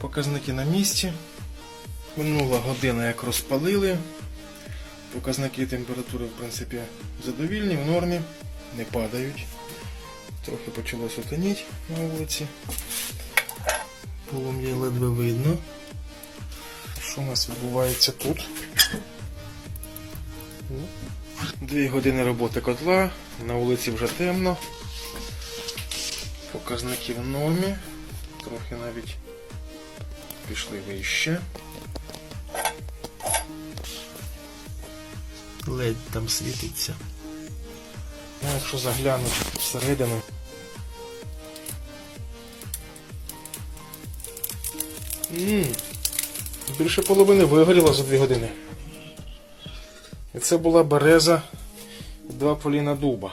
Показники на місці. Минула година, як розпалили. Показники температури, в принципі, задовільні, в нормі, не падають. Трохи почало сутеніти на вулиці. Полум'я ледве видно. Що у нас відбувається тут? Дві години роботи котла, на вулиці вже темно. Показники в нормі. Трохи навіть пішли вище. Ледь там світиться. Ну, якщо заглянути всередину. М, Більше половини вигоріло за дві години. І це була береза два поліна дуба.